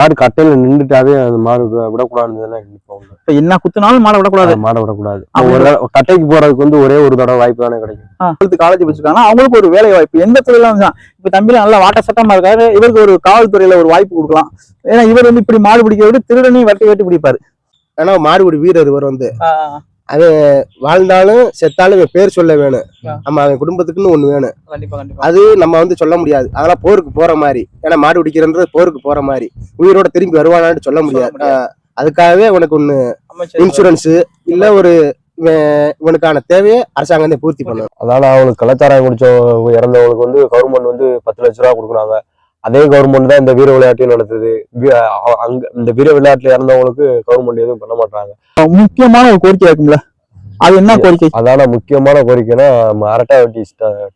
மாடு கட்டையில நின்றுட்டாவே அந்த மாடு விட- விடக்கூடாதுன்னு நினைப்போம் இப்ப என்ன குத்துனாலும் மாடை விடக்கூடாது. மாடை விடக்கூடாது. ஒரு தடவை கட்டைக்கு போறதுக்கு வந்து ஒரே ஒரு தடவை வாய்ப்பு தானே கிடைக்கும். காலேஜ் படிச்சிருக்காங்க அவங்களுக்கு ஒரு வேலை வாய்ப்பு. எந்த துறையில வந்து இப்ப தம்பில நல்லா வாட்ட சட்டமா இருக்காரு இவருக்கு ஒரு காவல்துறையில ஒரு வாய்ப்பு கொடுக்கலாம். ஏன்னா இவர் வந்து இப்படி மாடு பிடிக்கிறத விட திருடனையும் வெட்டி வெட்டி பிடிப்பாரு. ஆனா மாடுபிடி வீரர் இவர் வந்து. வாழ்ந்தாலும் செத்தாலும் இவன் பேர் சொல்ல வேணும். நம்ம அவன் குடும்பத்துக்குன்னு ஒண்ணு வேணும். கண்டிப்பா கண்டிப்பா. அது நம்ம வந்து சொல்ல முடியாது. அதெல்லாம் போருக்கு போற மாதிரி. ஏன்னா மாடு பிடிக்கிறன்றது போருக்கு போற மாதிரி. உயிரோட திரும்பி வருவானான்னு சொல்ல முடியாது. அதுக்காகவே உனக்கு ஒண்ணு இன்சூரன்ஸ் இல்ல ஒரு இவன் இவனுக்கான தேவையை அரசாங்கம் தான் பூர்த்தி பண்ணும் அதனால அவங்களுக்கு கலாச்சாரம் குடிச்ச இறந்தவங்களுக்கு வந்து கவர்மெண்ட் வந்து பத்து லட்ச ரூபா கொடுக்குறாங்க. அதே கவர்மெண்ட் தான் இந்த வீர விளையாட்டையும் நடத்துது. அங்க இந்த வீர விளையாட்டுல இறந்தவங்களுக்கு கவர்மெண்ட் எதுவும் பண்ண மாட்டாங்க முக்கியமான ஒரு கோரிக்கை இருக்கும்ல? அது என்ன கோரிக்கை? அதான முக்கியமான கோரிக்கைனா நம்ம அரட்டா வெட்டி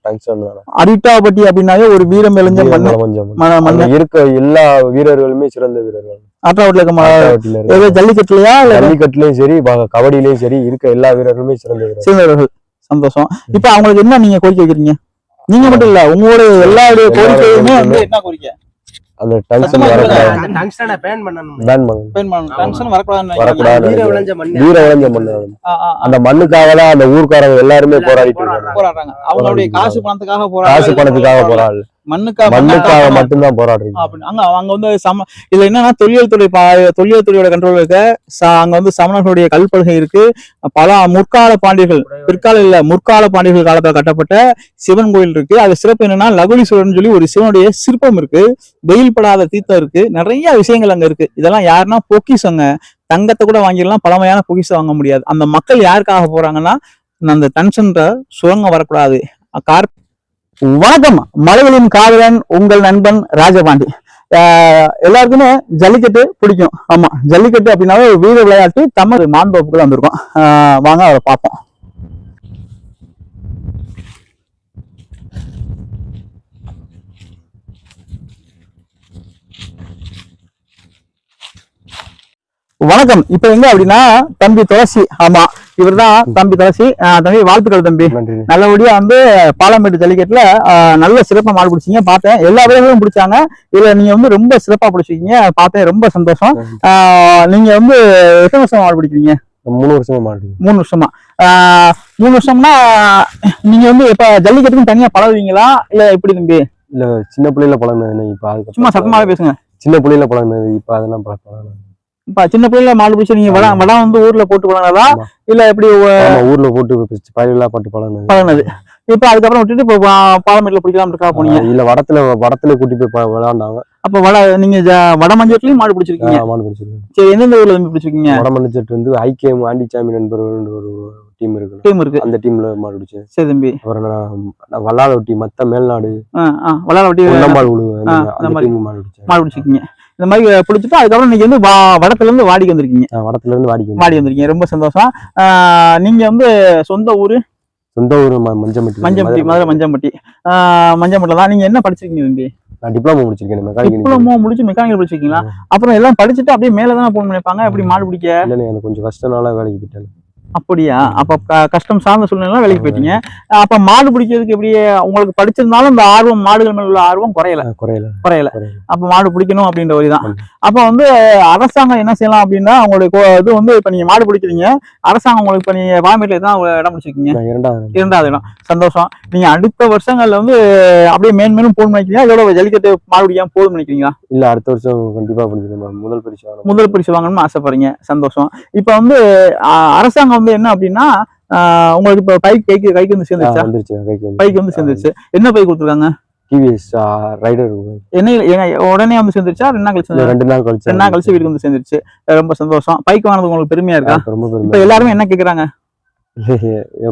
டங்ஷன் தானே. அரிட்டாபட்டி அப்படின்னாவே ஒரு வீரம் எழிஞ்ச மண்ணு இருக்க எல்லா வீரர்களுமே சிறந்த வீரர்கள். அரட்டாவட்டில ஜல்லிக்கட்டுலயா ஜல்லிக்கட்டுலயும் சரி கபடியிலயும் சரி இருக்க எல்லா வீரர்களுமே சிறந்த வீரர்கள். சந்தோஷம். இப்ப அவங்களுக்கு என்ன நீங்க கோரிக்கை வைக்கிறீங்க? நீங்க மட்டும் இல்ல உங்களுடைய எல்லாருடைய கோரிக்கையுமே வந்து என்ன கோரிக்கை? அந்த சத்தமா வரக்கூடாது. டங்ஸ்டனை பேன் பேன் வரக்கூடாது. வீர விளைஞ்ச வீர ஆ. அந்த மண்ணுக்காக தான் அந்த ஊர்க்காரங்க எல்லாருமே போராடிட்டு இருக்காங்க. போராடுறாங்க. அவங்களுடைய காசு பணத்துக்காக காசு போராடுறாங்க பணத்துக்காக போராடல மண்ணுக்காக மட்டும்தான் போராடுறீங்க. அங்க அங்க வந்து சம இதுல என்னன்னா தொல்லியல் துறை தொல்லியல் துறையோட கண்ட்ரோல் இருக்க. அங்க வந்து சமணர்களுடைய கல்பலகை இருக்கு. பல முற்கால பாண்டியர்கள் பிற்கால இல்ல முற்கால பாண்டியர்கள் காலத்துல கட்டப்பட்ட சிவன் கோயில் இருக்கு. அது சிறப்பு என்னன்னா லகுலீஸ்வரர்னு சொல்லி ஒரு சிவனுடைய சிற்பம் இருக்கு. வெயில் படாத தீர்த்தம் இருக்கு. நிறைய விஷயங்கள் அங்க இருக்கு. இதெல்லாம் யாருன்னா பொக்கிஷங்க தங்கத்தை கூட வாங்கிடலாம். பழமையான பொக்கிஷம் வாங்க முடியாது. அந்த மக்கள் யாருக்காக போறாங்கன்னா அந்த டென்ஷன்ற சுரங்கம் வரக்கூடாது. கார் வணக்கம். மலைகளின் காதலன் உங்கள் நண்பன் ராஜபாண்டி. எல்லாருக்குமே ஜல்லிக்கட்டு பிடிக்கும். ஆமா ஜல்லிக்கட்டு அப்படின்னாவே ஒரு வீர விளையாட்டு. தமிழ் மாண்பப்புக்குள்ள வந்திருக்கோம். வாங்க அவரை பார்ப்போம். வணக்கம். இப்ப எங்க அப்படின்னா தம்பி துளசி. ஆமா. இவர்தான் தம்பி துளசி. ஆஹ் தம்பி வாழ்த்துக்கள் தம்பி. நல்லபடியா வந்து பாலமேட்டு ஜல்லிக்கட்டுல நல்ல சிறப்பா மாடு பிடிச்சீங்க. பார்த்தேன். எல்லா வீரர்களும் பிடிச்சாங்க. இதுல நீங்க வந்து ரொம்ப சிறப்பா பிடிச்சிருக்கீங்க. பார்த்தேன் ரொம்ப சந்தோஷம். நீங்க வந்து எத்தனை வருஷம் மாடு பிடிக்கிறீங்க? மூணு வருஷமா மூணு வருஷமா. மூணு வருஷம்னா நீங்க வந்து இப்ப ஜல்லிக்கட்டுக்கு தனியா பழகுவீங்களா? இல்ல எப்படி தம்பி? இல்ல சின்ன பிள்ளையில பழகினது இப்ப சும்மா சத்தமாவே பேசுங்க. சின்ன பிள்ளையில பழகினது இப்ப அதெல்லாம் பழக்கம் இப்ப சின்ன பிள்ளைல மாடு பிடிச்சி நீங்க வடம் வடம் வந்து ஊர்ல போட்டு பழகினதா? ஆமா. இல்ல எப்படி ஊர்ல போட்டு பயிரெல்லாம் பட்டு பழகினது. பழகினது. இப்ப அதுக்கப்புறம் விட்டுட்டு இப்ப பா- பாலமேட்டுல பிடிக்கலாம் இருக்கா போனீங்க. இல்ல வடத்துல வடத்துல கூட்டி போய் விளையாண்டாங்க அப்ப வட நீங்க ஜ- வடமஞ்சட்லயும் மாடு பிடிச்சிருக்கீங்க. மாடு பிடிச்சிருக்கேன். சரி எந்தெந்த ஊர்ல தம்பி பிடிச்சிருக்கீங்க? வடமணிச்சட்டு வந்து ஐக்கியம் ஆண்டிச்சாமி நண்பர்கள் ஒரு டீம் இருக்கு. டீம் இருக்கு. அந்த டீம்ல மாடு பிடிச்சேன். சரி தம்பி. அப்புறம் நான் வல்லாளவட்டி மத்த மேல்நாடு பொன்னம்மாள் உழு அந்த மாதிரி. மாடு பிடிச்சேன். மாடு பிடிச்சிருக்கீங்க. இந்த மாதிரி பிடிச்சிட்டு அதுக்கப்புறம் நீங்க வந்து வா- வடத்துல இருந்து வாடிக்கு வந்திருக்கீங்க. நான் வடத்துல இருந்து வாடிக்கு வாடி வந்திருக்கீங்க. ரொம்ப சந்தோஷம். நீங்க வந்து சொந்த ஊரு? சொந்த ஊர் மஞ்சம்பட்டி. மஞ்சம்பட்டி மதுரை மஞ்சம்பட்டி. மஞ்சம்பட்டில தான். நீங்க என்ன படிச்சிருக்கீங்க தம்பி நான் டிப்ளமோ முடிச்சிருக்கேன். மெக்கானிக்கல் டிப்ளமோ முடிச்சு மெக்கானிக்கல் படிச்சிருக்கீங்களா? அப்புறம் எல்லாம் படிச்சுட்டு அப்படியே மேல தானே போகணும் நினைப்பாங்க? எப்படி மாடு பிடிக்க? இல்லைண்ணே எனக்கு கொஞ்சம் கஷ்டனால வேலைக்கு போயிட்டேன் அப்படியா? அப்ப கஷ்டம் சார்ந்த சூழ்நிலை வேலைக்கு போயிட்டீங்க. அப்ப மாடு பிடிக்கிறதுக்கு எப்படி உங்களுக்கு படிச்சிருந்தாலும் இந்த ஆர்வம் மாடுகள் மேல உள்ள ஆர்வம் குறையல. குறையல. குறையல. அப்ப மாடு பிடிக்கணும் அப்படின்ற வழிதான். அப்ப வந்து அரசாங்கம் என்ன செய்யலாம் அப்படின்னா உங்களுடைய கோ- இது வந்து இப்ப நீங்க மாடு பிடிக்கிறீங்க அரசாங்கம் உங்களுக்கு இப்ப நீங்க வாமிட்ல தான் இடம் பிடிச்சிருக்கீங்க? இரண்டாவது இரண்டாவது இடம். சந்தோஷம். நீங்க அடுத்த வருஷங்கள்ல வந்து அப்படியே மேன்மேலும் போன் நினைக்கிறீங்க இதோட ஜல்லிக்கட்டு மாடு பிடிக்காம போதும் நினைக்கிறீங்களா? இல்ல அடுத்த வருஷம் கண்டிப்பா முதல் பரிசு. முதல் பரிசு வாங்கணும்னு ஆசைப்படுறீங்க. சந்தோஷம். இப்ப வந்து அரசாங்கம் வந்து என்ன அப்படின்னா உங்களுக்கு இப்ப பைக் கைக்கு கைக்கு வந்து ஆ, சேர்ந்துருச்சா வந்துருச்சு கைக்கு பைக் வந்து சேர்ந்துருச்சு. என்ன பைக் கொடுத்துருக்காங்க? டிவிஎஸ் ரைடர் என்ன உடனே வந்து சேர்ந்துருச்சா? ரெண்டு நாள் கழிச்சு ரெண்டு நாள் கழிச்சு ரெண்டு நாள் கழிச்சு வீட்டுக்கு வந்து சேர்ந்துருச்சு. ரொம்ப சந்தோஷம். பைக் வாங்கினது உங்களுக்கு பெருமையா இருக்கா? ரொம்ப இப்ப எல்லாருமே என்ன கேக்குறாங்க?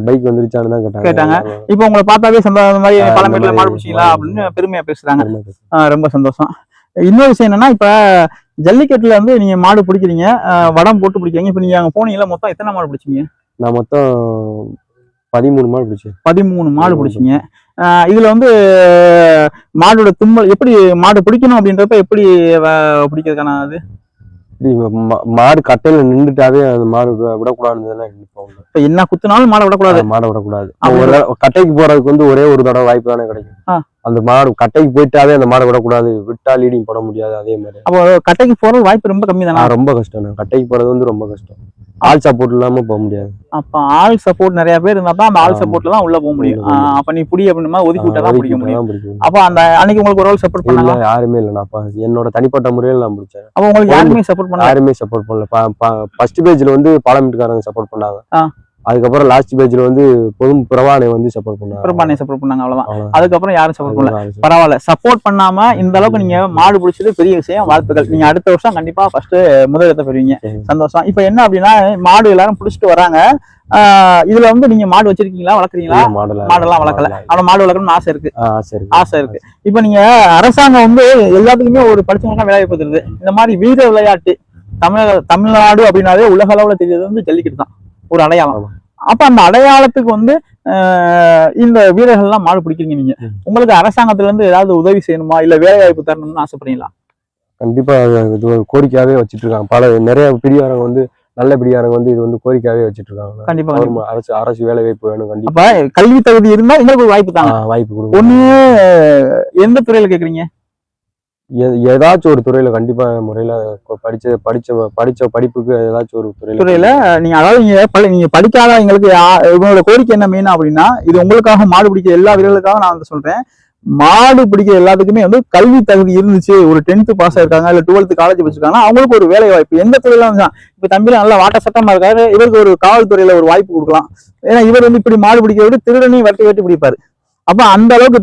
பைக் வந்துருச்சான்னு தான் கேட்டாங்க. கேட்டாங்க. இப்ப உங்களை பார்த்தாவே சந்தோஷம். இந்த மாதிரி பழமேட்ல மாதிரி மாடு பிடிச்சிங்களா? அப்படின்னு பெருமையா பேசுறாங்க. ரொம்ப சந்தோஷம். இன்னொரு விஷயம் என்னன்னா இப்ப ஜல்லிக்கட்டுல வந்து நீங்க மாடு பிடிக்கிறீங்க வடம் போட்டு பிடிக்கிறீங்க. இப்ப நீங்க அங்க போனீங்கல்ல மொத்தம் எத்தனை மாடு பிடிச்சீங்க? நான் மொத்தம் பதிமூணு மாடு பிடிச்சேன். பதிமூணு மாடு. பிடிச்சீங்க. இதுல வந்து மாடோட தும்மல் எப்படி மாடு பிடிக்கணும் அப்படின்றப்ப எப்படி பிடிக்கிறதுக்கான அது மாடு கட்டையில நின்றுட்டாவே அந்த மாடு விடக்கூடாதுன்னு நினைப்போம் இப்ப என்ன குத்துனாலும் மாடை விடக்கூடாது. மாடை விடக்கூடாது. ஒரு கட்டைக்கு போறதுக்கு வந்து ஒரே ஒரு தடவை வாய்ப்பு தானே. கிடைக்கும். அந்த மாடு கட்டைக்கு போயிட்டாவே அந்த மாடை விடக்கூடாது. விட்டா லீடிங் போட முடியாது அதே மாதிரி. அப்போ கட்டைக்கு போறது வாய்ப்பு ரொம்ப கம்மி தானே ரொம்ப கஷ்டம். கட்டைக்கு போறது வந்து ரொம்ப கஷ்டம். ஆள் சப்போர்ட் இல்லாம போக முடியாது. அப்ப ஆள் சப்போர்ட் நிறைய பேர் இருந்தா தான் அந்த ஆள் ஆமா. சப்போர்ட்ல தான் உள்ள போக முடியும். அப்ப நீ புடி அப்படின்னா ஒதுக்கி விட்டா தான் பிடிக்க முடியும். அப்ப அந்த அன்னைக்கு உங்களுக்கு ஒரு ஆள் சப்போர்ட் பண்ணாங்க யாருமே இல்ல. நான் என்னோட தனிப்பட்ட முறையில் நான் பிடிச்சேன் அப்ப உங்களுக்கு யாருமே சப்போர்ட் பண்ணல? யாருமே சப்போர்ட் பண்ணல. ஃபர்ஸ்ட் பேஜ்ல வந்து பாலமீட்டுக்காரங்க சப்போர்ட் பண்ணாங்க. அதுக்கப்புறம் லாஸ்ட் பேஜ்ல வந்து பொது பிரவானை வந்து சப்போர்ட் பண்ணாங்க. பிரபானே சப்போர்ட் பண்ணாங்க அவ்வளவுதான். அதுக்கப்புறம் யாரும் சப்போர்ட் பண்ணல. பரவாயில்ல. சப்போர்ட் பண்ணாம இந்த அளவுக்கு நீங்க மாடு பிடிச்சது பெரிய விஷயம் வாழ்த்துக்கள். நீங்க அடுத்த வருஷம் கண்டிப்பா ஃபர்ஸ்ட் முதலிடத்தை பெறுவீங்க. சந்தோஷம். இப்போ என்ன அப்படின்னா மாடு எல்லாரும் பிடிச்சிட்டு வராங்க. இதுல வந்து நீங்க மாடு வச்சிருக்கீங்களா? வளர்க்குறீங்களா? மாடெல்லாம் வளர்க்கல. ஆனா மாடு வளர்க்கணும்னு ஆசை இருக்கு. ஆசை இருக்கு. இப்போ நீங்க அரசாங்கம் வந்து எல்லாத்துக்குமே ஒரு படிச்சவங்க வேலை வாய்ப்பு தருது. இந்த மாதிரி வீர விளையாட்டு தமிழக தமிழ்நாடு அப்படின்னாலே உலக அளவுல தெரிஞ்சது வந்து ஜல்லிக்கட்டு தான். ஒரு அடையாளம். அப்ப அந்த அடையாளத்துக்கு வந்து இந்த வீரர்கள்லாம் மாடு பிடிக்கிறீங்க நீங்க. உங்களுக்கு அரசாங்கத்துல இருந்து ஏதாவது உதவி செய்யணுமா? இல்ல வேலை வாய்ப்பு தரணும்னு ஆசைப்படுறீங்களா? கண்டிப்பா இது ஒரு கோரிக்கையாவே வச்சிட்டு இருக்காங்க பல நிறைய பிடிவாரங்க வந்து நல்ல பிடிவாரங்க வந்து இது வந்து கோரிக்கையாவே வச்சிட்டு இருக்காங்க கண்டிப்பா. அரசு அரசு வேலை வாய்ப்பு வேணும் கண்டிப்பா. கல்வி தகுதி இருந்தா எங்களுக்கு ஒரு வாய்ப்பு தாங்க. ஆ, வாய்ப்பு கொடுங்க. ஒண்ணு எந்த துறையில கேக்குறீங்க? ஏதாச்சும் ஒரு துறையில கண்டிப்பா முறையில படிச்ச படிச்ச படிச்ச படிப்புக்கு ஏதாச்சும் ஒரு துறையில துறையில நீங்க அதாவது நீங்க படிக்காத எங்களுக்கு இவங்களோட கோரிக்கை என்ன மெயின் அப்படின்னா இது உங்களுக்காக மாடு பிடிக்க எல்லா வீரர்களுக்காக நான் வந்து சொல்றேன். மாடு பிடிக்கிற எல்லாத்துக்குமே வந்து கல்வி தகுதி இருந்துச்சு. ஒரு டென்த் பாஸ் ஆயிருக்காங்க இல்ல டுவெல்த் காலேஜ் படிச்சிருக்காங்க. அவங்களுக்கு ஒரு வேலை வாய்ப்பு. எந்த துறையில வந்து இப்ப தம்பில நல்ல வாட்ட சட்டமா இருக்காரு. இவருக்கு ஒரு காவல்துறையில ஒரு வாய்ப்பு கொடுக்கலாம். ஏன்னா இவர் வந்து இப்படி மாடு பிடிக்க விட்டு திருடனையும் வெட்டி வெட்டி பிடிப்பாரு. அப்ப அந்த அளவுக்கு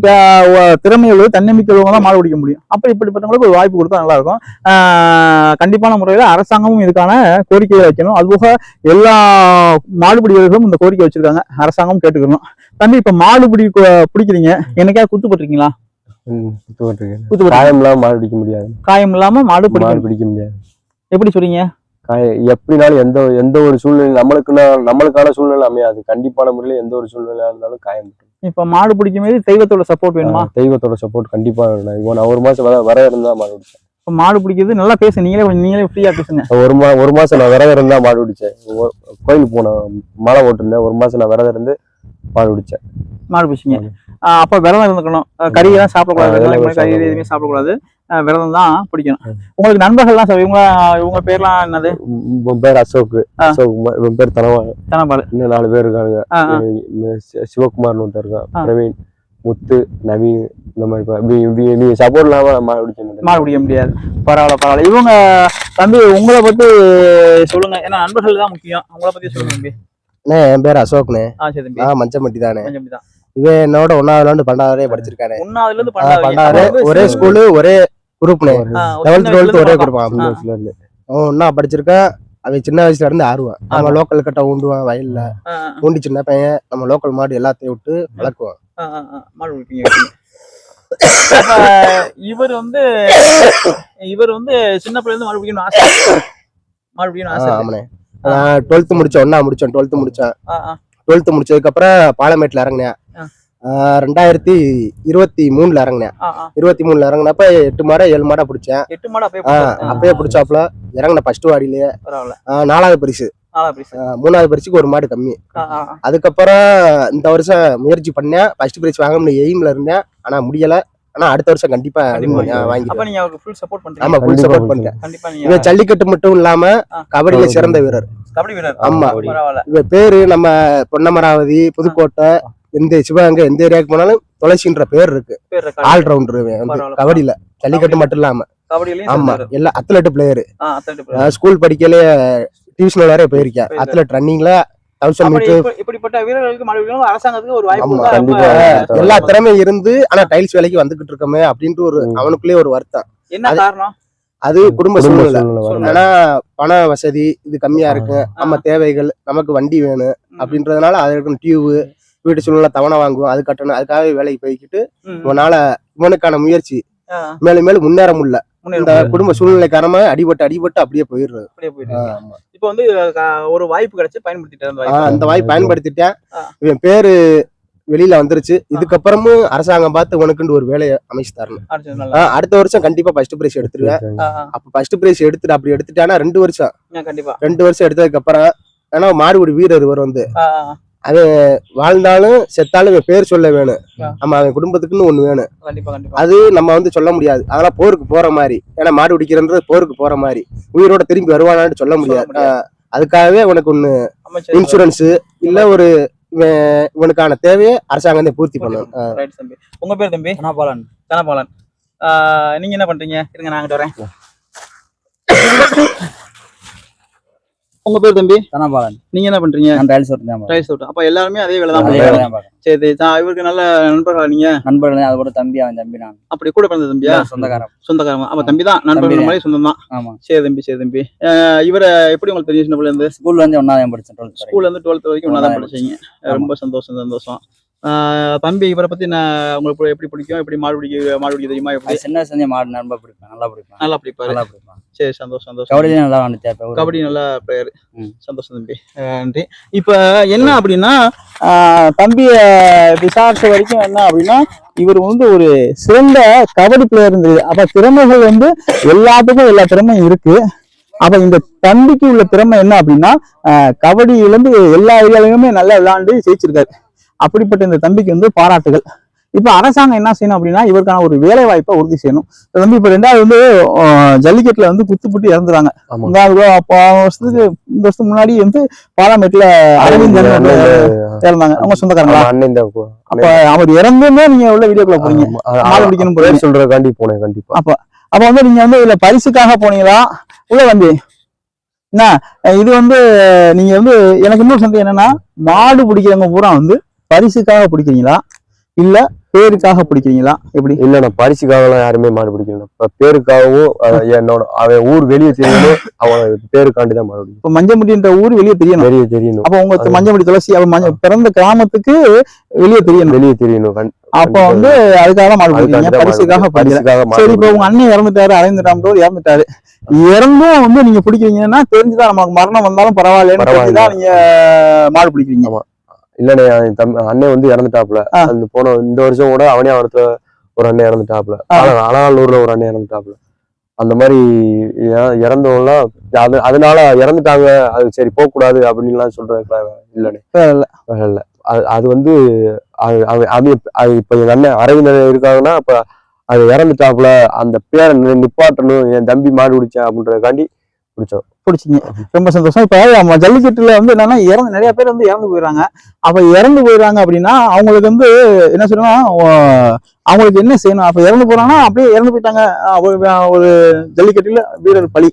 திறமை உள்ளது தன்னம்பிக்கை உள்ளவங்க தான் மாடு பிடிக்க முடியும். அப்ப இப்படிப்பட்டவங்களுக்கு ஒரு வாய்ப்பு கொடுத்தா நல்லா இருக்கும். கண்டிப்பான முறையில அரசாங்கமும் இதுக்கான கோரிக்கையை வைக்கணும். அதுபோக எல்லா வீரர்களும் இந்த கோரிக்கை வச்சிருக்காங்க. அரசாங்கமும் கேட்டுக்கணும். தம்பி இப்ப மாடுபிடி கு- பிடிக்கிறீங்க. என்னைக்கா குத்துப்பட்டிருக்கேன். குத்துப்பட்டு காயம் இல்லாம மாடு பிடிக்க முடியாது. காயம் இல்லாம மாடு மாடு பிடிக்க முடியாது. எப்படி சொல்றீங்க? எப்படினாலும் எந்த எந்த ஒரு சூழ்நிலை நம்மளுக்குன்னா நம்மளுக்கான சூழ்நிலை அமையாது. கண்டிப்பான முறையில எந்த ஒரு சூழ்நிலையா இருந்தாலும் காயம். இப்ப மாடு பிடிக்கும் போது தெய்வத்தோட சப்போர்ட் வேணுமா? தெய்வத்தோட சப்போர்ட் கண்டிப்பா வேணும். இப்போ நான் ஒரு மாசம் வர இருந்தா மாடு பிடிச்சேன். இப்ப மாடு பிடிக்கிறது நல்லா பேசு நீங்களே கொஞ்சம் நீங்களே ஃப்ரீயா பேசுங்க. ஒரு மா ஒரு மாசம் நான் விரதம் இருந்தா மாடு பிடிச்சேன். கோயிலுக்கு போனேன் மலை ஓட்டிருந்தேன். ஒரு மாசம் நான் விரதம் இருந்து மாடு பிடிச்சேன். மாடு பிடிச்சிங்க. அப்ப விரதம் இருந்துக்கணும். கறி எல்லாம் சாப்பிடக்கூடாது. கறி. எதுவுமே சாப்பிடக்கூடாது. விரதம் தான் பிடிக்கணும். உங்களுக்கு நண்பர்கள்லாம் சார் இவங்க இவங்க பேர்லாம் என்னது? இவன் பேர் அசோக். அசோக் குமார். இவன் பேர் தனவான் தனபால். இன்னும் நாலு பேர் இருக்காங்க. சிவகுமார்னு ஒருத்தர் இருக்கான். பிரவீன் முத்து நவீன் இந்த மாதிரி இவங்க சப்போர்ட் இல்லாம மாடு பிடிக்க மாட்டேன் மாடு பிடிக்க முடியாது. பரவாயில்ல பரவாயில்ல. இவங்க தம்பி உங்களை பத்தி சொல்லுங்க. ஏன்னா நண்பர்கள் தான் முக்கியம். உங்களை பத்தி சொல்லுங்க தம்பி. என் பேர் அசோக்னே ஆ சரி தம்பி. நான் மஞ்சம்பட்டி தானே. இவன் என்னோட ஒன்னாவதுல பன்னெண்டாவது வரை படிச்சிருக்கானே ஒண்ணாவதுல இருந்து பன்னெண்டாவது பன்னெண்டாவது. ஒரே ஸ்கூலு ஒரே ஒரு லெவல்த் டுவெல்த் ஒரே குரூப் அவன் சின்ன ஆ. வயசுல இருந்து. அவன் ஒன்னா படிச்சிருக்கான் அவன் சின்ன வயசுல இருந்து ஆர்வம் நம்ம. லோக்கல் கட்ட ஊண்டுவான் வயல்ல. ஊண்டி சின்ன பையன் நம்ம லோக்கல் மாடு எல்லாத்தையும் விட்டு வளர்க்குவான். இவர் வந்து இவர் வந்து சின்ன பிள்ளைல இருந்து மாடு பிடிக்கணும் ஆசை. மாடு பிடிக்கணும் ஆசை. ஆமாண்ணே. நான் டுவெல்த் முடிச்சேன் ஒன்னா முடிச்சேன். டுவெல்த் முடிச்சேன் டுவெல்த் முடிச்சதுக்கு அப்புறம் பாலமேட்ல இறங்கினேன். ரெண்டாயிரத்தி இருபத்தி மூணுல இறங்கினேன். இருபத்தி மூணுல இறங்கினப்ப எட்டு மாடை ஏழு மாடை பிடிச்சேன். எட்டு மாடு அப்பயே பிடிச்சாப்புல. இறங்கின ஃபர்ஸ்ட் வாடியிலேயே நாலாவது பரிசு. மூணாவது பரிசுக்கு ஒரு மாடு கம்மி. அதுக்கப்புறம் இந்த வருஷம் முயற்சி பண்ணேன். ஃபர்ஸ்ட் பிரைஸ் வாங்க முடியும் எய்ம்ல இருந்தேன். ஆனா முடியல. ஆனா அடுத்த வருஷம் கண்டிப்பா சப்போர்ட் ஆமா பண்றீங்க ஃபுல் சப்போர்ட் இவன் ஜல்லிக்கட்டு மட்டும் இல்லாம. கபடியில கபடி. சிறந்த வீரர். கபடி வீரர். ஆமா. பேரு நம்ம பொன்னமராவதி புதுக்கோட்டை எந்த சிவகங்கை எந்த ஏரியாவுக்கு போனாலும் துளசின்ற பேர் இருக்கு. ஆல் ரவுண்டர் வந்து. கபடியில ஜல்லிக்கட்டு மட்டும் இல்லாம ஆமா சிறந்தவர். எல்லா அத்லெட் பிளேயர். ஸ்கூல் படிக்கலே டியூஷன் வேற போயிருக்கேன். அத்லெட் ரன்னிங்ல தௌசண்ட் மீட்டர் இப்ப- இப்படிப்பட்ட வீரர்களுக்கு அரசாங்கத்துக்கு ஒரு வாய்ப்பு. எல்லா திறமையும் இருந்து ஆனா டைல்ஸ் வேலைக்கு வந்துகிட்டு இருக்கோமே அப்படின்ட்டு ஒரு. அவனுக்குள்ளே ஒரு வருத்தம் என்ன காரணம் அது குடும்ப சூழ்நிலை. ஆனா பண வசதி இது கம்மியா இருக்கு நம்ம தேவைகள் நமக்கு வண்டி வேணும் அப்படின்றதுனால அதுக்கு டியூவு வீட்டு சூழ்நிலை தவணை வாங்குவோம் அது கட்டணும் அதுக்காக வேலைக்கு போய்கிட்டு இவனால இவனுக்கான முயற்சி மேலும் மேலும் முன்னேற முடியல. இந்த குடும்ப சூழ்நிலை காரணமா அடிபட்டு அடிபட்டு அப்படியே போயிடுறது. இப்போ வந்து ஒரு வாய்ப்பு கிடைச்சு பயன்படுத்திட்டு அந்த வாய்ப்பு. பயன்படுத்திட்டேன். இவன் பேரு வெளியில வந்துருச்சு. இதுக்கப்புறமும் அரசாங்கம் பார்த்து உனக்குன்னு ஒரு வேலையை அமைச்சு தரணும். அடுத்து நல்லா. ஆஹ் அடுத்த வருஷம் கண்டிப்பா ஃபர்ஸ்ட் பிரைஸ் எடுத்துருவேன். அப்ப ஃபர்ஸ்ட் பிரைஸ் எடுத்துட்டு அப்படி எடுத்துட்டானா ரெண்டு வருஷம். ரெண்டு வருஷம் எடுத்ததுக்கு அப்புறம் ஆனா மாடுபிடி வீரர் இவர் வந்து. ஆ, வாழ்ந்தாலும் செத்தாலும் இவன் பேர் சொல்ல வேணும். நம்ம அவன் குடும்பத்துக்குன்னு ஒண்ணு வேணும். கண்டிப்பா கண்டிப்பா. அது நம்ம வந்து சொல்ல முடியாது. அதெல்லாம் போருக்கு போற மாதிரி. ஏன்னா மாடு பிடிக்கிறன்றது போருக்கு போற மாதிரி. உயிரோட திரும்பி வருவானான்னு சொல்ல முடியாது. அதுக்காகவே உனக்கு ஒண்ணு இன்சூரன்ஸ் இல்ல ஒரு இவன் இவனுக்கான தேவையை அரசாங்கம் தான் பூர்த்தி பண்ணணும். ஆஹ் ரைட் தம்பி. உங்க பேர் தம்பி? தனபாலன். தனபாலன். நீங்க என்ன பண்றீங்க? இருங்க நான் வரேன். உங்க பேர் தம்பி? தனபாலன் நீங்க என்ன பண்றீங்க? நான் டைல்ஸ் அவுட் அப்ப எல்லாருமே அதே வேலை தான் பார்க்கறேன். சரி இவருக்கு நல்ல நண்பர்களா நீங்க? நண்பர்கள் அது கூட தம்பி அவன் தம்பி நான். அப்படி கூட பிறந்த தம்பியா? சொந்தக்காரன். சொந்தக்காரங்க அப்ப தம்பி தான். நண்பர்கள் மாதிரி சொந்தம் தான் ஆமா. சரி தம்பி சரி தம்பி. இவரை எப்படி உங்களுக்கு தெரியும் சின்ன பிள்ளை இருந்து? ஸ்கூல்ல வந்து ஒன்னாவது படிச்சேன் டுவெல்த் ஸ்கூல்ல இருந்து டுவெல்த் வரைக்கும் ஒன்றா தான் ஒண்ணா தான் படிச்சீங்க ரொம்ப சந்தோஷம் சந்தோஷம். தம்பி இவரை பத்தி நான் உங்களுக்கு எப்படி பிடிக்கும்? எப்படி மாடு பிடிக்க மாடு பிடிக்க தெரியுமா? எப்படி? சின்ன வயசுல மாடு நண்பா பிடிப்பேன். நல்லா பிடிப்பேன். நல்லா பிடிப்பாரு. நல்லா பிடிப்பேன். சரி சந்தோஷம் சந்தோஷம். கபடி நல்லா ஒரு- கபடி நல்ல பிளேயர். சந்தோஷம் தம்பி. நன்றி. இப்ப என்ன அப்படின்னா ஆஹ் தம்பிய விசாரிச்ச வரைக்கும் என்ன அப்படின்னா இவர் வந்து ஒரு சிறந்த கபடி பிளேயர் இருந்தது அப்ப திறமைகள் வந்து எல்லாத்துக்கும் எல்லா திறமையும் இருக்கு. அப்ப இந்த தம்பிக்கு உள்ள திறமை என்ன அப்படின்னா ஆஹ் கபடியில இருந்து எல்லா ஏரியாலையுமே நல்லா விளையாண்டு ஜெயிச்சிருக்காரு. அப்படிப்பட்ட இந்த தம்பிக்கு வந்து பாராட்டுகள். இப்ப அரசாங்கம் என்ன செய்யணும் அப்படின்னா இவருக்கான ஒரு வேலை வாய்ப்பை உறுதி செய்யணும். இப்ப வந்து இப்ப ரெண்டாவது வந்து ஜல்லிக்கட்டுல வந்து குத்துப்பட்டு இறந்துறாங்க. வருஷத்துக்கு இந்த வருஷத்துக்கு முன்னாடி வந்து பாலாமேட்ல அரவிந்தன் வந்து இறந்தாங்க. அவங்க சொந்தக்காரங்களா? அப்ப அவர் இறந்துமே நீங்க உள்ள வீடியோக்குள்ள போறீங்க. ஆமா, ஆ- மாடு பிடிக்கணும் போறீங்க. சொல்றதுக்காண்டி போனேன் கண்டிப்பா. அப்ப வந்து நீங்க வந்து இதுல பரிசுக்காக போனீங்களா? உள்ள வந்து என்ன? இது வந்து நீங்க வந்து எனக்கு இன்னொரு சந்தேகம் என்னன்னா மாடு பிடிக்கிறவங்க பூரா வந்து பரிசுக்காக பிடிக்கிறீங்களா? இல்ல பேருக்காக பிடிக்கிறீங்களா? எப்படி? இல்ல நான் பரிசுக்காகலாம் யாருமே மாடு பிடிக்கல இப்ப பேருக்காகவும் என்னோட அவன் ஊர் வெளியே தெரியணும் அவன் பேருக்காண்டி தான் மாடு இப்ப மஞ்சமுடின்ற ஊர் வெளியே தெரியணும். வெளியே தெரியணும். அப்ப உங்க மஞ்சமுடி துளசி அவ மஞ்ச பிறந்த கிராமத்துக்கு வெளியே தெரியணும். வெளியே தெரியணும் அப்ப வந்து அதுக்காக மாடு பிடிக்கிறீங்க பரிசுக்காக பரிசுக்காக சரி இப்ப. உங்க அண்ணன் இறந்துட்டாரு அரைந்துட்டாம் இறந்துட்டாரு. இறந்தும் வந்து நீங்க பிடிக்கிறீங்கன்னா தெரிஞ்சுதான் நமக்கு மரணம் வந்தாலும் பரவாயில்லன்னு நீங்க மாடு பிடிக்கிறீங்க இல்லண்ணே என் தம்பி அண்ணன் வந்து இறந்துட்டாப்ல. அந்த போன இந்த வருஷம் கூட அவனே அவரத்துல ஒரு அண்ணன் இறந்துட்டாப்ல. அலநாளூர்ல ஒரு அண்ணன் இறந்துட்டாப்ல அந்த மாதிரி இற- இறந்தவங்கலாம் அது அதனால இறந்துட்டாங்க அது சரி போக கூடாது அப்படின்லாம் சொல்றதுக்கு இல்லண்ணே இல்ல. இல்ல அது அது வந்து அது அது அது இப்ப- எங்க அண்ணன் அரவிந்தர் இருக்காங்கன்னா அப்ப அது இறந்துட்டாப்ல அந்த பேரை நிப்பாட்டணும் என் தம்பி மாடு பிடிச்சேன் அப்படின்றதுக்காண்டி பிடிச்சோம் பிடிச்சிங்க. ரொம்ப சந்தோஷம். இப்போ நம்ம ஜல்லிக்கட்டுல வந்து என்னன்னா இறந்து நிறைய பேர் வந்து இறந்து போயிடுறாங்க அப்போ இறந்து போயிடுறாங்க அப்படின்னா அவங்களுக்கு வந்து என்ன சொல்லணும் அவங்களுக்கு என்ன செய்யணும்? அப்போ இறந்து போறாங்கன்னா அப்படியே இறந்து போயிட்டாங்க. ஒரு ஜல்லிக்கட்டில் ஜல்லிக்கட்டுல வீரர் பலி.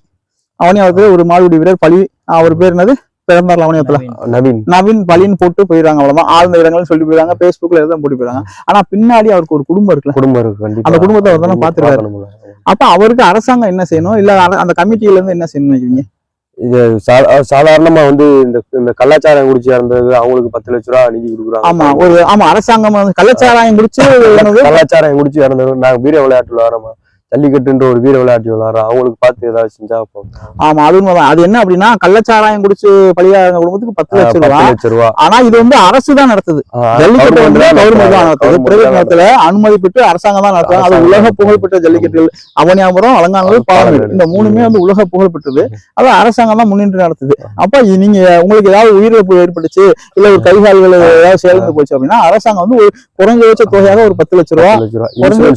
அவருக்கு ஒரு மாடுபிடி வீரர் பழி அவர் பேர் என்னது? பிறந்தார் அவனியத்துல நவீன். நவீன். பலின்னு போட்டு போயிடுறாங்க அவ்வளவுதான். ஆழ்ந்த இடங்கள்னு சொல்லி போயிடுறாங்க பேஸ்புக்ல எதாவது போட்டு போயிடுறாங்க. ஆனா பின்னாடி அவருக்கு ஒரு குடும்பம் இருக்குல்ல. குடும்பம் இருக்கு கண்டிப்பா. அந்த குடும்பத்தை அவர் தானே பாத்துருக்காரு. அப்ப அவருக்கு அரசாங்கம் என்ன செய்யணும்? இல்ல அந்த கமிட்டியில இருந்து என்ன செய்யணும் நினைக்கிறீங்க? இது சாதாரணமா வந்து இந்த இந்த கலாச்சாரம் குடிச்சு இறந்தது அவங்களுக்கு பத்து லட்ச ரூபா நிதி கொடுக்குறாங்க. ஆமா ஒரு ஆமா அரசாங்கம் வந்து கள்ளச்சாராயம் குடிச்சு கலாச்சாரம் குடிச்சு இறந்தது நாங்க வீர விளையாட்டு விளையாடுறோம் ஜல்லிக்கட்டுன்ற ஒரு வீர விளையாட்டு விளையாடுறோம் அவங்களுக்கு பார்த்து ஏதாவது செஞ்சா போதும். ஆமா அது உண்மைதான். அது என்ன அப்படின்னா கள்ளச்சாராயம் குடிச்சு பலியாகிற குடும்பத்துக்கு பத்து லட்சம் ரூபாய் ரூபா. ஆனா இது வந்து அரசு தான் நடத்துது. ஜல்லிக்கட்டு வந்து கவர்மெண்ட் தான் நடத்துது. பிரைவேட் தான் நேரத்துல அனுமதி பெற்று அரசாங்கம் தான் நடத்துறாங்க அது உலக புகழ்பெற்ற ஜல்லிக்கட்டுகள். அவனியாபுரம் அலங்காநல்லூர் பாலமேடு. இந்த மூணுமே வந்து உலக புகழ் பெற்றது அது அரசாங்கம் தான் முன்னின்று நடத்துது. அப்ப நீங்க உங்களுக்கு ஏதாவது உயிரிழப்பு ஏற்பட்டுச்சு இல்ல ஒரு கைகால்கள் ஏதாவது சேர்ந்து போச்சு அப்படின்னா அரசாங்கம் வந்து ஒரு குறைஞ்சபட்ச தொகையாக ஒரு பத்து லட்சம் ரூபா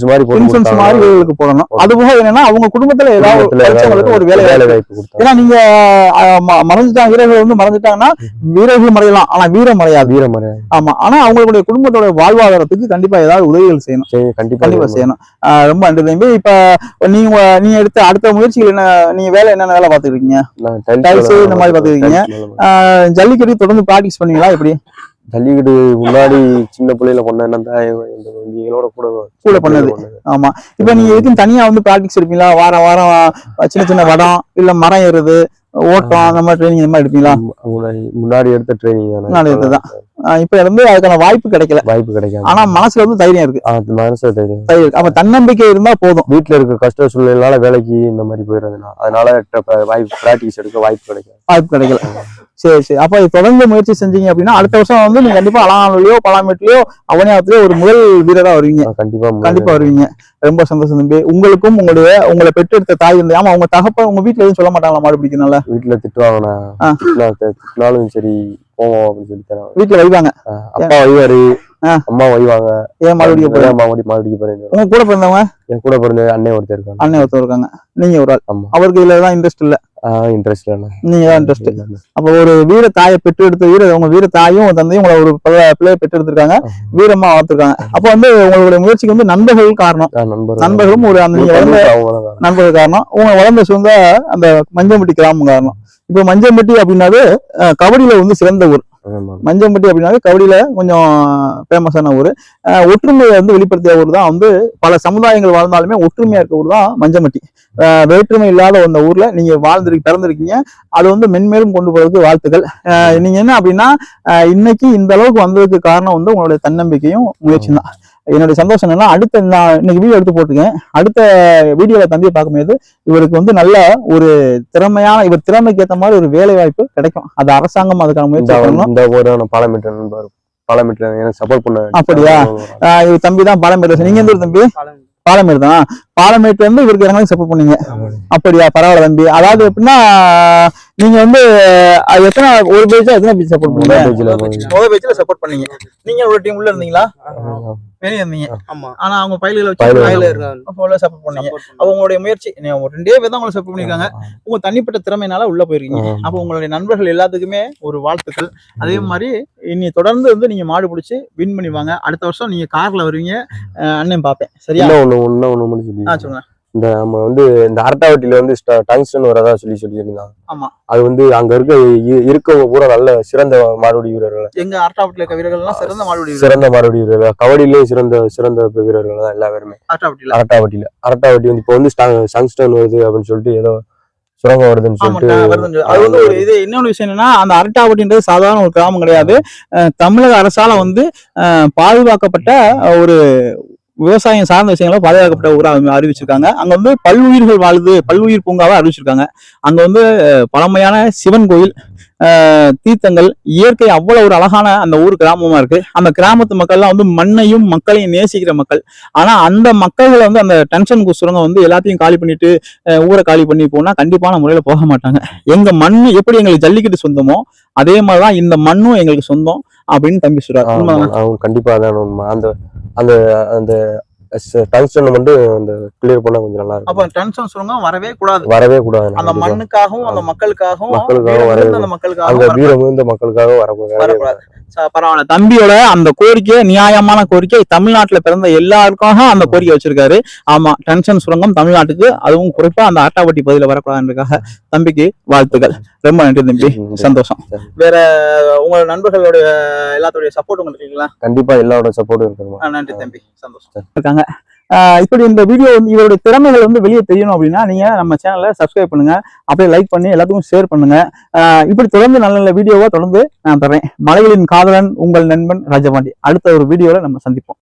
மாதிரி இன்சூரன்ஸ். மாதிரி போடணும். அது போக என்னன்னா அவங்க குடும்பத்துல ஏதாவது ஒரு வேலை வாய்ப்பு. ஏன்னா நீங்க மறைஞ்சிட்டாங்க வீரர்கள் வந்து மறைஞ்சிட்டாங்கன்னா வீரர்கள் மறையலாம். ஆனா வீரம் மறையாது. வீரமறை ஆமா. ஆனா அவங்களுடைய குடும்பத்தோட வாழ்வாதாரத்துக்கு கண்டிப்பா ஏதாவது உதவிகள் செய்யணும். செய்ய கண்டிப்பா செய்யணும். ரொம்ப நன்றி தம்பி. இப்ப நீங்க நீங்க எடுத்த அடுத்த முயற்சிகள் என்ன நீங்க வேலை என்னென்ன வேலை வேலை இந்த மாதிரி ஆஹ் ஜல்லிக்கட்டு தொடர்ந்து பிராக்டிஸ் பண்ணீங்களா எப்படி? ஜல்லிக்கட்டு முன்னாடி சின்ன பிள்ளையில பண்ண என்னன்னா எங்களோட கூட கூட பண்ணது. ஆமா. இப்ப நீங்க எதுக்கும் தனியா வந்து பிராக்டிஸ் எடுப்பீங்களா? வாரம் வாரம் சின்ன சின்ன வடம் இல்ல மரம் ஏறுறது ஓட்டம் அந்த மாதிரி ட்ரைனிங் இந்த மாதிரி எடுப்பீங்களா? முன்னாடி எடுத்த ட்ரைனிங் முன்னாடி எடுத்ததுதான். ஆஹ் இப்ப வந்து அதுக்கான வாய்ப்பு கிடைக்கல. வாய்ப்பு கிடைக்காது. ஆனா மனசுல வந்து தைரியம் இருக்கு. அது மனசு தைரியம். தைரியம். அப்ப தன்னம்பிக்கை இருந்தா போதும். வீட்டுல இருக்க கஷ்ட சூழ்நிலையால வேலைக்கு இந்த மாதிரி போயிடுறதுனா அதனால வாய்ப்பு பிராக்டிஸ் எடுக்க வாய்ப்பு கிடைக்காது. வாய்ப்பு கிடைக்கல. சரி சரி. அப்ப தொடர்ந்து முயற்சி செஞ்சீங்க அப்படின்னா அடுத்த வருஷம் வந்து நீங்க கண்டிப்பா அலாங்கலையோ பலாமேட்லயோ அவனியாவத்திலயோ ஒரு முதல் வீரரா வருவீங்க. கண்டிப்பா கண்டிப்பா வருவீங்க. ரொம்ப சந்தோஷம் தம்பி. உங்களுக்கும் உங்களுடைய உங்களை பெற்றெடுத்த தாய் வந்து ஆமா உங்க தகப்ப உங்க வீட்டுல எதுவும் சொல்ல மாட்டாங்களா மாடு பிடிக்கனால வீட்டுல திட்டுவாங்கண்ணா. திட்டுனாலும் சரி போவோம் அப்படின்னு சொல்லி வீட்டுல வைப்பாங்க அப்பா வைவாரு. அம்மா வைவாங்க ஏன் மாடு பிடிக்க போறீங்க? அம்மா மாடி மாடு பிடிக்க போறேன் உங்க கூட பிறந்தவங்க? என் கூட பிறந்த அண்ணன் ஒருத்தர் இருக்காங்க. அண்ணன் ஒருத்தர் இருக்காங்க. நீங்க ஒரு ஆள். அவருக்கு இதுல தான் இன்ட்ரெஸ்ட் இல்ல. இன்ட்ரெஸ்ட் நீங்க தான் இன்ட்ரெஸ்ட் அப்ப ஒரு வீர தாயை பெற்று எடுத்த வீர உங்க வீர தாயும் தந்தையும் உங்களை ஒரு பிள்ளைய பெற்று எடுத்திருக்காங்க வீரமா வளர்த்திருக்காங்க அப்ப வந்து உங்களுடைய முயற்சிக்கு வந்து நண்பர்கள் காரணம். நண்பர் நண்பர்களும் ஒரு அந்த நீங்க வளர்ந்த. நண்பர்கள் காரணம். உங்க வளர்ந்த சொந்த அந்த மஞ்சம்பட்டி கிராமம் காரணம். இப்போ மஞ்சம்பட்டி அப்படின்னாவே கபடியில வந்து சிறந்த ஊர். மஞ்சம்பட்டி அப்படின்னாவே கபடியில கொஞ்சம் ஃபேமஸான ஊர். ஒற்றுமையை வந்து வெளிப்படுத்திய ஊர் தான் வந்து பல சமுதாயங்கள் வாழ்ந்தாலுமே ஒற்றுமையா இருக்க ஊர் தான் மஞ்சம்பட்டி. வேற்றுமை இல்லாத அந்த ஊர்ல நீங்க வாழ்ந்துருக்கு பிறந்திருக்கீங்க. அது வந்து மென்மேலும் கொண்டு போறதுக்கு வாழ்த்துக்கள். அஹ், நீங்க என்ன அப்படின்னா இன்னைக்கு இந்த அளவுக்கு வந்ததுக்கு காரணம் வந்து உங்களுடைய தன்னம்பிக்கையும் முயற்சியும் தான். என்னுடைய சந்தோஷம் என்னன்னா அடுத்த நான் இன்னைக்கு வீடியோ எடுத்து போட்டிருக்கேன். அடுத்த வீடியோல தம்பியை பார்க்கும்போது இவருக்கு வந்து நல்ல ஒரு திறமையான இவர் திறமைக்கு ஏத்த மாதிரி ஒரு வேலை வாய்ப்பு கிடைக்கும். அது அரசாங்கம் அதுக்கான முயற்சி பண்ணணும். ஒரு பாலமீட்டர் நண்பர் பாலமீட்டர் எனக்கு சப்போர்ட் பண்ண அப்படியா? இவர் தம்பி தான் பாலமேடு. நீங்க எந்த ஊர் தம்பி? பாலமேடு தான்? பாலமேட்ல இருந்து இவருக்கு இறங்கி சப்போர்ட் பண்ணீங்க. அப்படியா? பரவாயில்ல தம்பி. அதாவது எப்படின்னா நீங்க வந்து அது எத்தனை ஒரு பேஜா எத்தனை பேஜ் சப்போர்ட் பண்ணீங்க? முதல் பேஜ்ல சப்போர்ட் பண்ணீங்க. நீங்க ஒரு டீம் உள்ள இருந்தீங்களா? வெளியே இருந்தீங்க ஆமா. ஆனா அவங்க பயில்களை வச்சு. ஃபுல்லா சப்போர்ட் பண்ணீங்க. அப்ப உங்களுடைய முயற்சி ரெண்டே பேர் தான் உங்களை சப்போர்ட் பண்ணிருக்காங்க. உங்க தனிப்பட்ட திறமையினால உள்ள போயிருக்கீங்க. அப்போ உங்களுடைய நண்பர்கள் எல்லாத்துக்குமே ஒரு வாழ்த்துக்கள். அதே மாதிரி இனி தொடர்ந்து வந்து நீங்க மாடு பிடிச்சி வின் பண்ணி வாங்க. அடுத்த வருஷம் நீங்க கார்ல வருவீங்க. அண்ணன் பாப்பேன். சரியா? ஒண்ணு ஒண்ணு ஆ சொல்லுங்க. இந்த நம்ம வந்து இந்த அரட்டாவட்டியில வந்து டங்ஸ்டன் வரதா சொல்லி சொல்லி இருந்தாங்க ஆமா. அது வந்து அங்க இருக்க இருக்கவங்க பூரா நல்ல சிறந்த மாடுபிடி வீரர்கள். எங்க ஆர்டாவட்டில இருக்க வீரர்கள் எல்லாம் சிறந்த மாடு பிடி சிறந்த மாடுபிடி வீரர்கள். கபடியிலேயே சிறந்த சிறந்த வீரர்கள் தான் எல்லா பேருமே அரட்டாவட்டியில அரட்டாவட்டி வந்து இப்போ வந்து சங்ஸ்டன் வருது அப்படின்னு சொல்லிட்டு ஏதோ சுரங்கம் வருதுன்னு சொல்லிட்டு அது வந்து ஒரு இது இன்னொரு விஷயம் என்னன்னா அந்த அரட்டாவட்டின்றது சாதாரண ஒரு கிராமம் கிடையாது. தமிழக அரசால வந்து பாதுகாக்கப்பட்ட ஒரு விவசாயம் சார்ந்த விஷயங்களை பாதுகாக்கப்பட்ட ஊராக அறிவிச்சிருக்காங்க. அங்க வந்து பல்லுயிர்கள் வாழுது பல்லுயிர் பூங்காவை அறிவிச்சிருக்காங்க. அங்க வந்து பழமையான சிவன் கோயில் தீர்த்தங்கள் இயற்கை அவ்வளவு ஒரு அழகான அந்த ஊர் கிராமமா இருக்கு. அந்த கிராமத்து மக்கள்லாம் வந்து மண்ணையும் மக்களையும் நேசிக்கிற மக்கள். ஆனா அந்த மக்கள்களை வந்து அந்த டென்ஷன் சுரங்கம் வந்து எல்லாத்தையும் காலி பண்ணிட்டு ஊரை காலி பண்ணி போனா கண்டிப்பான முறையில போக மாட்டாங்க. எங்க மண் எப்படி எங்களுக்கு ஜல்லிக்கட்டு சொந்தமோ அதே மாதிரிதான் இந்த மண்ணும் எங்களுக்கு சொந்தம் அப்படின்னு தம்பி சொல்றாரு. கண்டிப்பா அதான் உண்மை. அந்த அந்த அந்த டங்ஸ்டன் மட்டும் அந்த கிளியர் பண்ணா கொஞ்சம் நல்லா அப்ப இருக்கும். டென்ஷன் சுரங்கம் வரவே கூடாது. வரவே கூடாது. அந்த. மண்ணுக்காகவும் அந்த மக்களுக்காகவும் மக்களுக்காகவும் வரவே அந்த அங்க மக்களுக்காகவும் வரக்கூடாது. வீரம் மிகுந்த மக்களுக்காக வரக்கூடாது. பரவாயில்ல. தம்பியோட அந்த கோரிக்கை நியாயமான கோரிக்கை தமிழ்நாட்டுல பிறந்த எல்லாருக்காக அந்த கோரிக்கை வச்சிருக்காரு. ஆமா டென்ஷன் சுரங்கம் தமிழ்நாட்டுக்கு அதுவும் குறிப்பா அந்த ஆட்டாவட்டி பகுதியில வரக்கூடாதுன்றதுக்காக தம்பிக்கு வாழ்த்துக்கள். ரொம்ப நன்றி தம்பி. சந்தோஷம். வேற உங்க நண்பர்களுடைய எல்லாத்துடைய சப்போர்ட் உங்களுக்கு இருக்குங்களா? கண்டிப்பா எல்லாரோட சப்போர்ட்டும் இருக்கணுமா ஆ, நன்றி தம்பி. சந்தோஷம். இருக்காங்க. இப்படி இந்த வீடியோ இவருடைய திறமைகள் வந்து வெளியே தெரியணும் அப்படின்னா நீங்க நம்ம சேனலை சப்ஸ்கிரைப் பண்ணுங்க. அப்படியே லைக் பண்ணி எல்லாத்துக்கும் ஷேர் பண்ணுங்க. இப்படி தொடர்ந்து நல்ல நல்ல வீடியோவா தொடர்ந்து நான் தரேன் மலைகளின் காதலன் உங்கள் நண்பன் ராஜபாண்டி. அடுத்த ஒரு வீடியோவில் நம்ம சந்திப்போம்.